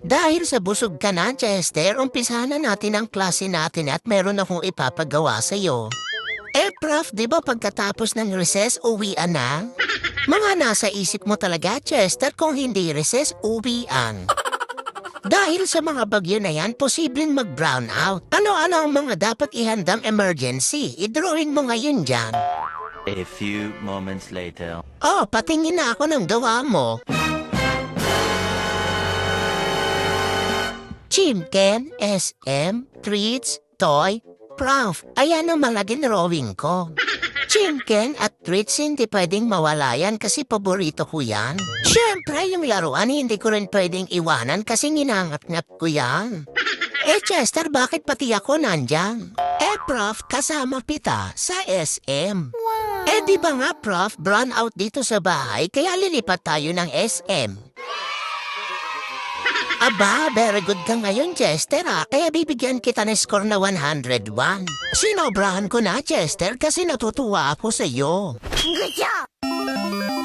Dahil sa busog ka na, Chester, umpisahan na natin ang klase natin at meron akong ipapagawa sa'yo. Eh, prof, di ba pagkatapos ng recess, uwian na? Mga nasa isip mo talaga, Chester, kung hindi recess, uwian. Dahil sa mga bagyo na yan, posibleng mag-brown out. Ano-ano ang mga dapat ihandang emergency? I-drawing mo ngayon dyan. A few moments later. Oh, patingin na ako ng gawa mo. Chimken, SM, Treats, Toy, Prof. Ayan ang mga ginrawing ko. Chimken at Treats hindi pwedeng mawala yan kasi paborito ko yan. Siyempre, yung laruan hindi ko rin pwedeng iwanan kasi nginangat-ngat ko yan. Eh, Chester, bakit pati ako nandyan? Eh, Prof, kasama pita sa SM. Eh, di ba nga, Prof, brown out dito sa bahay, kaya lilipat tayo ng SM. Aba, very good ka ngayon, Chester, ah. Kaya bibigyan kita ng score na 101. Sinobrahan ko na, Chester, kasi natutuwa ako sa iyo. Good job!